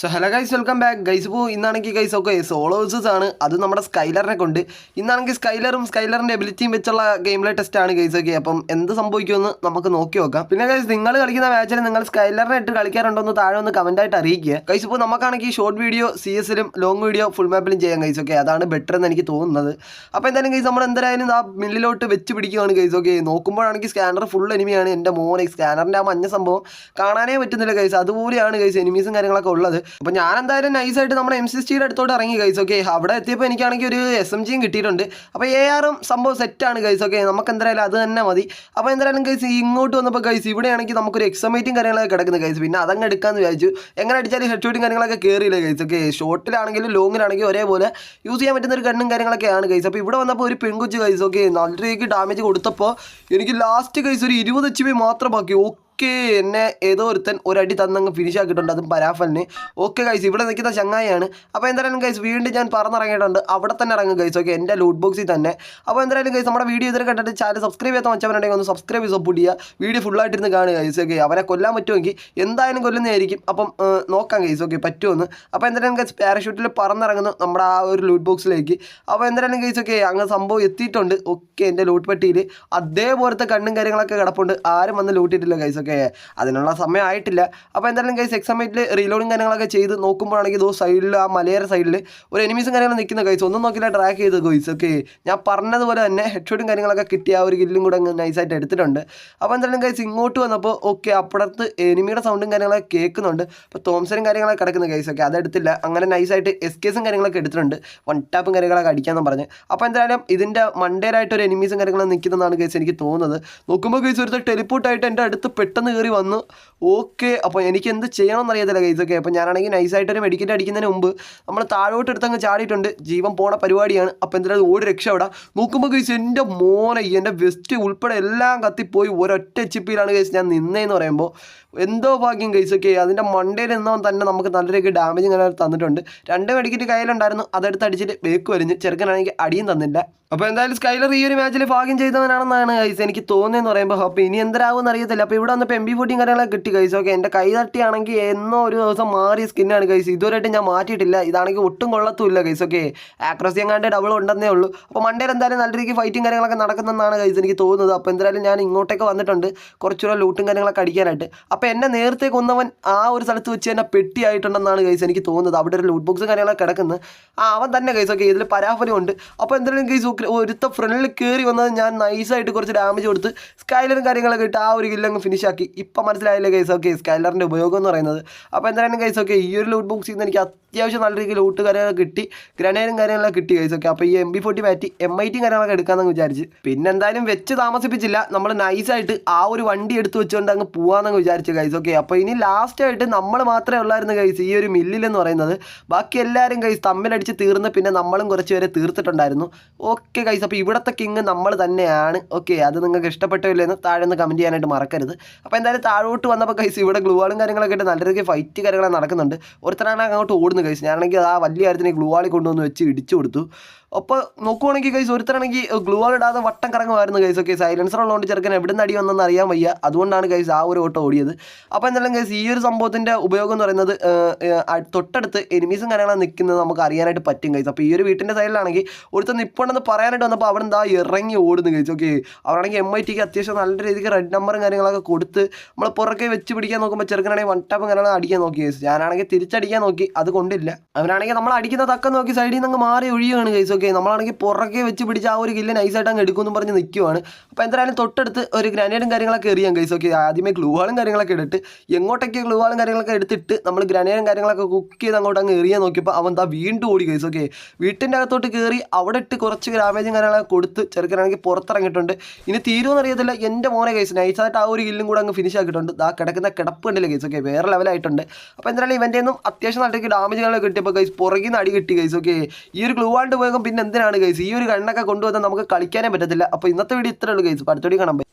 So hello guys welcome back guys ഇപ്പോൾ ഇന്നാണെങ്കിൽ guys ഒക്കെ സോളോസസ് ആണ്. അത് നമ്മുടെ സ്കൈലറിനെ കൊണ്ട്. ഇന്നാണെങ്കിൽ സ്കൈലറും സ്കൈലറിന്റെ എബിലിറ്റിയും വെച്ചുള്ള ഗെയിമിലെ ടെസ്റ്റ് ആണ് ഗൈസ് ഒക്കെ അപ്പം എന്ത് സംഭവിക്കുമെന്ന് നമുക്ക് നോക്കി നോക്കാം. പിന്നെ ഗൈസ് നിങ്ങൾ കളിക്കുന്ന മാച്ചിൽ നിങ്ങൾ സ്കൈലറിനെ ഇട്ട് കളിക്കാറുണ്ടോ എന്ന് താഴെ ഒന്ന് കമന്റ് ആയിട്ട് അറിയിക്കുക. ഗൈസ് ഇപ്പോൾ നമുക്കാണെങ്കിൽ ഷോർട്ട് വീഡിയോ സി എസിലും ലോങ് വീഡിയോ ഫുൾ മാപ്പിലും ചെയ്യാം ഗൈസ് ഒക്കെ അതാണ് ബെറ്റർ എന്ന് എനിക്ക് തോന്നുന്നത്. അപ്പോൾ എന്തായാലും ഗൈസ് നമ്മൾ എന്തായാലും ആ മില്ലിലോട്ട് വെച്ച് പിടിക്കുകയാണ് ഗൈസ് ഓക്കെ നോക്കുമ്പോഴാണെങ്കിൽ സ്കാനർ ഫുൾ എനിമിയാണ് എന്റെ മോനെ സ്കാനറിന്റെ ആ മഞ്ഞ സംഭവം കാണാനേ പറ്റുന്നില്ല ഗൈസ് അതുപോലെയാണ് ഗൈസ് എനിമീസും കാര്യങ്ങളൊക്കെ ഉള്ളത്. അപ്പോൾ ഞാൻ എന്തായാലും നൈസായിട്ട് നമ്മുടെ എം സി ടിയുടെ അടുത്തോട്ട് ഇറങ്ങി ഗൈസ് ഓക്കെ അവിടെ എത്തിയപ്പോൾ എനിക്കാണെങ്കിൽ ഒരു എസ് എം ജിയും കിട്ടിയിട്ടുണ്ട്. അപ്പോൾ എ ആറും സംഭവം സെറ്റാണ് ഗൈസ് ഓക്കെ നമുക്ക് എന്തായാലും അത് തന്നെ മതി. അപ്പോൾ എന്തായാലും ഗൈസ് ഇങ്ങോട്ട് വന്നപ്പോൾ ഗൈസ് ഇവിടെയാണെങ്കിൽ നമുക്കൊരു എക്സമേറ്റും കാര്യങ്ങളൊക്കെ കിടക്കുന്നത് ഗൈസ് പിന്നെ അതങ്ങ് എടുക്കാമെന്ന് വിചാരിച്ചു. എങ്ങനെ അടിച്ചാലും ഹെഡ് ഷൂട്ടും കാര്യങ്ങളൊക്കെ കയറിയില്ല ഗൈസ് ഓക്കെ ഷോർട്ടിലാണെങ്കിലും ലോങ്ങിലാണെങ്കിലും ഒരേപോലെ യൂസ് ചെയ്യാൻ പറ്റുന്ന ഒരു ഗണ്ണും കാര്യങ്ങളൊക്കെയാണ് ഗൈസ് അപ്പോൾ ഇവിടെ വന്നപ്പോൾ ഒരു പെൺകുച്ച് ഗൈസ് ഓക്കെ നല്ല രീതിക്ക് ഡാമേജ് കൊടുത്തപ്പോൾ എനിക്ക് ലാസ്റ്റ് ഗൈസ് ഒരു ഇരുപത് എച്ച് ബി മാത്രം ബാക്കി. ഓക്കെ എന്നെ ഏതോ ഒരുത്തൻ ഒരടി തന്നങ്ങ് ഫിനിഷ് ആക്കിയിട്ടുണ്ട്. അതും പരാഫലിന്. ഓക്കെ ഗൈസ് ഇവിടെ നിൽക്കുന്ന ചങ്ങായിയാണ്. അപ്പോൾ എന്തായാലും ഗൈസ് വീണ്ടും ഞാൻ പറഞ്ഞിറങ്ങിയിട്ടുണ്ട് അവിടെ തന്നെ ഇറങ്ങും ഗൈസ് ഓക്കെ എന്റെ ലൂട്ട് ബോക്സിൽ തന്നെ. അപ്പോൾ എന്തായാലും ഗൈസ് നമ്മുടെ വീഡിയോ ഇതിൽ കണ്ടിട്ട് ചാനൽ സബ്സ്ക്രൈബ് ചെയ്യാത്ത വെച്ചവരുണ്ടെങ്കിൽ ഒന്ന് സബ്സ്ക്രൈബ് ചെയ്ത് സപ്പോർട്ട് ചെയ്യുക വീഡിയോ ഫുള്ളായിട്ടിരുന്ന് കാണുക ഗൈസ് ഓക്കെ അവരെ കൊല്ലാൻ പറ്റുമെങ്കിൽ എന്തായാലും കൊല്ലുന്നതായിരിക്കും. അപ്പം നോക്കാം ഗൈസ് ഓക്കെ പറ്റുമെന്ന്. അപ്പോൾ എന്തായാലും ഗൈസ് പാരഷൂട്ടിൽ പറന്നിറങ്ങുന്നു നമ്മുടെ ആ ഒരു ലൂട്ട് ബോക്സിലേക്ക് അപ്പോൾ എന്തായാലും ഗൈസ് ഓക്കെ അങ്ങ് സംഭവം എത്തിയിട്ടുണ്ട്. ഓക്കെ എന്റെ ലൂട്ട് പെട്ടിയിൽ അതേപോലത്തെ കണ്ണും കാര്യങ്ങളൊക്കെ കിടപ്പുണ്ട്. ആരും വന്ന് ലൂട്ടിയിട്ടില്ല ഗൈസ് ഓക്കെ അതിനുള്ള സമയം ആയിട്ടില്ല. അപ്പോൾ എന്തായാലും ഗൈസ് എക്സാമേറ്റിൽ റീലോഡും കാര്യങ്ങളൊക്കെ ചെയ്ത് നോക്കുമ്പോഴാണെങ്കിൽ ഇതോ സൈഡിൽ ആ മലയര സൈഡിൽ ഒരു എനിമീസും കാര്യങ്ങളും നിൽക്കുന്ന കൈസ് ഒന്നും നോക്കില്ല ട്രാക്ക് ചെയ്ത് കൈസ് ഓക്കെ ഞാൻ പറഞ്ഞതുപോലെ തന്നെ ഹെഡ്ഷോട്ടും കാര്യങ്ങളൊക്കെ കിട്ടിയ ആ ഒരു ഗില്ലും കൂടെ അങ്ങ് നൈസായിട്ട് എടുത്തിട്ടുണ്ട്. അപ്പോൾ എന്തായാലും കൈസ് ഇങ്ങോട്ട് വന്നപ്പോൾ ഓക്കെ അപ്പുറത്ത് എനിമിയുടെ സൗണ്ടും കാര്യങ്ങളൊക്കെ കേൾക്കുന്നുണ്ട്. അപ്പോൾ തോംസനും കാര്യങ്ങളൊക്കെ കിടക്കുന്ന കൈസ് ഓക്കെ അതെടുത്തില്ല അങ്ങനെ നൈസായിട്ട് എസ് കേസും കാര്യങ്ങളൊക്കെ എടുത്തിട്ടുണ്ട്. വൺ ടാപ്പും കാര്യങ്ങളൊക്കെ അടിക്കാമെന്ന് പറഞ്ഞ്. അപ്പോൾ എന്തായാലും ഇതിന്റെ മണ്ടേരായിട്ട് ഒരു എനിമീസും കാര്യങ്ങളും നിൽക്കുന്നതാണ് കേസ് എനിക്ക് തോന്നുന്നത്. നോക്കുമ്പോൾ കേസ് ഒരു ടെലിപ്പോർട്ടായിട്ട് എന്റെ അടുത്ത് പെട്ടെന്ന് കയറി വന്നു ഓക്കെ അപ്പോൾ എനിക്ക് എന്ത് ചെയ്യണമെന്ന് അറിയത്തില്ല ഗൈസ് ഒക്കെ അപ്പോൾ ഞാനാണെങ്കിൽ നൈസായിട്ടൊരു മെഡിക്കറ്റ് അടിക്കുന്നതിന് മുമ്പ് നമ്മൾ താഴോട്ട് എടുത്തങ്ങ് ചാടിയിട്ടുണ്ട്. ജീവൻ പോണ പരിപാടിയാണ്. അപ്പോൾ എന്തായാലും ഓടി രക്ഷപ്പെടാം. നോക്കുമ്പോൾ ഗൈസ് എന്റെ മോനെ എന്റെ വെസ്റ്റ് ഉൾപ്പെടെ എല്ലാം കത്തിപ്പോയി. ഒരൊറ്റ ചിപ്പിയിലാണ് ഗൈസ് ഞാൻ നിന്നേന്ന് പറയുമ്പോൾ എന്തോ ഭാഗ്യം ഗൈസ് ഒക്കെ അതിന്റെ മണ്ടയിൽ നിന്നവൻ തന്നെ നമുക്ക് നല്ല രീതിക്ക് ഡാമേജ് ഇങ്ങനെ തന്നിട്ടുണ്ട്. രണ്ട് മെഡിക്കറ്റ് കയ്യിലുണ്ടായിരുന്നു. അതെടുത്ത് അടിച്ചിട്ട് ബേക്ക് വലിഞ്ഞ് ചെറുക്കനാണെങ്കിൽ അടിയും തന്നില്ല. അപ്പോൾ എന്തായാലും സ്കൈലർ ഈ ഒരു മാച്ചിൽ ഭാഗ്യം ചെയ്തവനാണെന്നാണ് ഗൈസ് എനിക്ക് തോന്നിയെന്ന് പറയുമ്പോൾ അപ്പോൾ ഇനി എന്തരാകുമെന്ന് അറിയത്തില്ല. അപ്പോൾ ഇവിടെ വന്നപ്പോൾ എം ബി ഫോർട്ടിയും കാര്യങ്ങളൊക്കെ കിട്ടി കഴിച്ചു ഓക്കെ എന്റെ കൈ തട്ടിയാണെങ്കിൽ എന്നോ ഒരു ദിവസം മാറിയ സ്കിന്നാണ് ഗൈസ് ഇതുവരെയായിട്ട് ഞാൻ മാറ്റിയിട്ടില്ല. ഇതാണെങ്കിൽ ഒട്ടും കൊള്ളത്തുമില്ല കഴിച്ചു ഓക്കെ ആക്രസി എങ്ങാണ്ട് ഡബിൾ ഉണ്ടെന്നേ ഉള്ളൂ. അപ്പോൾ മണ്ടേൽ എന്തായാലും നല്ല രീതിക്ക് ഫൈറ്റും കാര്യങ്ങളൊക്കെ നടക്കുന്നതെന്നാണ് കഴിച്ചത് എനിക്ക് തോന്നുന്നത്. അപ്പോൾ എന്തായാലും ഞാൻ ഇങ്ങോട്ടേക്ക് വന്നിട്ടുണ്ട്. കുറച്ചുകൂടെ ലൂട്ടും കാര്യങ്ങളൊക്കെ അടിക്കാനായിട്ട്. അപ്പോൾ എന്നെ നേരത്തെ കൊന്നവൻ ആ ഒരു സ്ഥലത്ത് വെച്ച് തന്നെ പെട്ടിയായിട്ടുണ്ടെന്നാണ് കഴിച്ചത് എനിക്ക് തോന്നുന്നത്. അവിടെ ഒരു ലൂട്ട് ബോക്സും കാര്യങ്ങളൊക്കെ കിടക്കുന്നത് ആ അവൻ തന്നെ കഴിച്ചു ഓക്കെ ഇതിൽ പരാഫലം ഉണ്ട്. അപ്പോൾ എന്തായാലും കഴിച്ചു ഒരുത്ത ഫ്രണ്ടിൽ കയറി വന്നത് ഞാൻ നൈസായിട്ട് കുറച്ച് ഡാമേജ് കൊടുത്ത് സ്കൈലറും കാര്യങ്ങളൊക്കെ ഇട്ട് ആ ഒരു കില്ലങ്ങ് ഫിനിഷ് ആക്കി ഇപ്പം മനസ്സിലായില്ലേ കേസ് ഓക്കെ സ്കൈലറിന്റെ ഉപയോഗം എന്ന് പറയുന്നത്. അപ്പോൾ എന്തായാലും കേസ് ഓക്കെ ഈ ഒരു ലൂട്ട് ബോക്സിൽ നിന്ന് എനിക്ക് അത്യാവശ്യം നല്ല രീതിയിൽ ലൂട്ട് കാര്യങ്ങളൊക്കെ കിട്ടി. ഗ്രനേഡും കാര്യങ്ങളൊക്കെ കിട്ടി കേസ് ഓക്കെ അപ്പോൾ ഈ എം ബി ഫോർട്ടി മാറ്റി എം ഐ ടി കാര്യങ്ങളൊക്കെ എടുക്കാമെന്ന് വിചാരിച്ച്. പിന്നെ എന്തായാലും വെച്ച് താമസിപ്പിച്ചില്ല. നമ്മൾ നൈസായിട്ട് ആ ഒരു വണ്ടി എടുത്ത് വെച്ചുകൊണ്ട് അങ്ങ് പോകാമെന്നങ്ങ് വിചാരിച്ചു കൈസ് ഓക്കെ അപ്പോൾ ഇനി ലാസ്റ്റ് ആയിട്ട് നമ്മൾ മാത്രമേ ഉള്ളായിരുന്നു കൈസ് ഈ ഒരു മില്ലിലെന്ന് പറയുന്നത്. ബാക്കി എല്ലാവരും കൈസ് തമ്മിലടിച്ച് തീർന്ന് പിന്നെ നമ്മളും കുറച്ച് പേരെ തീർത്തിട്ടുണ്ടായിരുന്നു. ഓക്കെ കൈസ് അപ്പോൾ ഇവിടുത്തെ കിങ് നമ്മൾ തന്നെയാണ്. ഓക്കെ അത് നിങ്ങൾക്ക് ഇഷ്ടപ്പെട്ടില്ലെന്ന് താഴെ ഒന്ന് കമന്റ് ചെയ്യാനായിട്ട് മറക്കരുത്. അപ്പോൾ എന്തായാലും താഴോട്ട് വന്നപ്പോൾ കൈസ് ഇവിടെ ഗ്ലൂവാളും കാര്യങ്ങളൊക്കെ ആയിട്ട് നല്ല രീതിക്ക് ഫൈറ്റ് കാര്യങ്ങളൊക്കെ നടക്കുന്നുണ്ട്. ഒരുത്തരാണ് അങ്ങോട്ട് ഓടുന്നത് കൈസ് ഞാനാണെങ്കിൽ ആ വലിയ കാര്യത്തിന് ഗ്ലൂവാളി കൊണ്ടുവന്ന് വെച്ച് ഇടിച്ചു കൊടുത്തു. അപ്പോൾ നോക്കുവാണെങ്കിൽ ഗൈസ് ഒരുത്തരാണെങ്കിൽ ആൾ ഇടാതെ വട്ടം കറങ്ങുമായിരുന്നു ഗൈസ് ഓക്കെ സൈലൻസർ ഉള്ളതുകൊണ്ട് ചെറുക്കൻ എവിടെ നിന്ന് അടി വന്നെന്ന് അറിയാൻ വയ്യ. അതുകൊണ്ടാണ് ഗൈസ് ആ ഒരു ഓട്ടം ഓടിയത്. അപ്പോൾ എന്തായാലും ഗൈസ് ഈ ഒരു സംഭവത്തിന്റെ ഉപയോഗം എന്ന് പറയുന്നത് തൊട്ടടുത്ത് എനിമീസും കാര്യങ്ങളും നിൽക്കുന്നത് നമുക്ക് അറിയാനായിട്ട് പറ്റും ഗൈസ് അപ്പോൾ ഈ ഒരു വീട്ടിന്റെ സൈഡിലാണെങ്കിൽ ഒരുത്തൻ നിൽപ്പുണ്ടെന്ന് പറയാനായിട്ട് വന്നപ്പോൾ അവിടെ എന്താ ഇറങ്ങി ഓടുന്നു ഗൈസ് ഓക്കെ അവരാണെങ്കിൽ എം ഐ ടിക്ക് അത്യാവശ്യം നല്ല രീതിക്ക് റെഡ് നമ്പറും കാര്യങ്ങളൊക്കെ കൊടുത്ത് നമ്മൾ പുറകെ വെച്ച് പിടിക്കാൻ നോക്കുമ്പോൾ ചെറുക്കനാണെങ്കിൽ വൺ ടാപ്പും കാര്യങ്ങളും അടിക്കാൻ നോക്കി ഗൈസ് ഞാനാണെങ്കിൽ തിരിച്ചടിക്കാൻ നോക്കി. അത് കൊണ്ടില്ല. അവനാണെങ്കിൽ നമ്മൾ അടിക്കുന്ന തക്കം നോക്കി സൈഡിൽ നിന്ന് മാറി ഒഴിയുകയാണ് ഗൈസ് ഓക്കെ നമ്മളാണെങ്കിൽ പുറകെ വെച്ച് പിടിച്ച് ആ ഒരു കില്ല് നൈസായിട്ട് അങ്ങ് എടുക്കുമെന്ന് പറഞ്ഞ് നിൽക്കുവാണ് അപ്പോൾ എന്തായാലും തൊട്ടടുത്ത് ഒരു ഗ്രനേഡും കാര്യങ്ങളൊക്കെ എറിയാം ഗൈസ് ഓക്കെ ആദ്യമേ ഗ്ലൂവാളും കാര്യങ്ങളൊക്കെ എടുത്ത് എങ്ങോട്ടൊക്കെ ഗ്ലൂവാളും കാര്യങ്ങളൊക്കെ എടുത്തിട്ട് നമ്മൾ ഗ്രനേഡും കാര്യങ്ങളൊക്കെ കുക്ക് ചെയ്ത് അങ്ങോട്ട് അങ്ങ് എറിയാൻ നോക്കിയപ്പോൾ അവൻ ദാ വീണ്ടും ഓടി ഗൈസ് ഓക്കെ വീട്ടിന്റെ അകത്തോട്ട് കയറി അവിടെ ഇട്ട് കുറച്ച് ഗ്രാമേജും കാര്യങ്ങളൊക്കെ കൊടുത്ത് ചെറുക്കനാണെങ്കിൽ പുറത്തിറങ്ങിയിട്ടുണ്ട്. ഇനി തീരുമെന്ന് അറിയത്തില്ല. എന്റെ മോനെ ഗൈസ് നൈസായിട്ട് ആ ഒരു കില്ലും കൂടെ അങ്ങ് ഫിനിഷ് ആക്കിയിട്ടുണ്ട്. ആ കിടക്കുന്ന കിടപ്പ് കണ്ടില്ല ഗൈസ് ഓക്കെ വേറെ ലെവലായിട്ടുണ്ട് അപ്പോൾ എന്തായാലും ഇവന്റെ ഒന്നും അത്യാവശ്യം നല്ല കാര്യങ്ങളൊക്കെ കിട്ടിയപ്പോൾ ഗൈസ് പുറകിൽ നിന്ന് അടി കിട്ടി ഗൈസ് ഓക്കെ ഈ ഒരു ഗ്ലൂ ആണ്ട് ഉപയോഗം പിന്നെ എന്തിനാണ് ഗൈസ് ഈ ഒരു കണ്ണൊക്കെ കൊണ്ടുവന്നാൽ നമുക്ക് കളിക്കാനേ പറ്റത്തില്ല. അപ്പോൾ ഇന്നത്തെ വീഡിയോ ഇത്രയുള്ളൂ ഗൈസ് അടുത്ത വീഡിയോ കാണാൻ.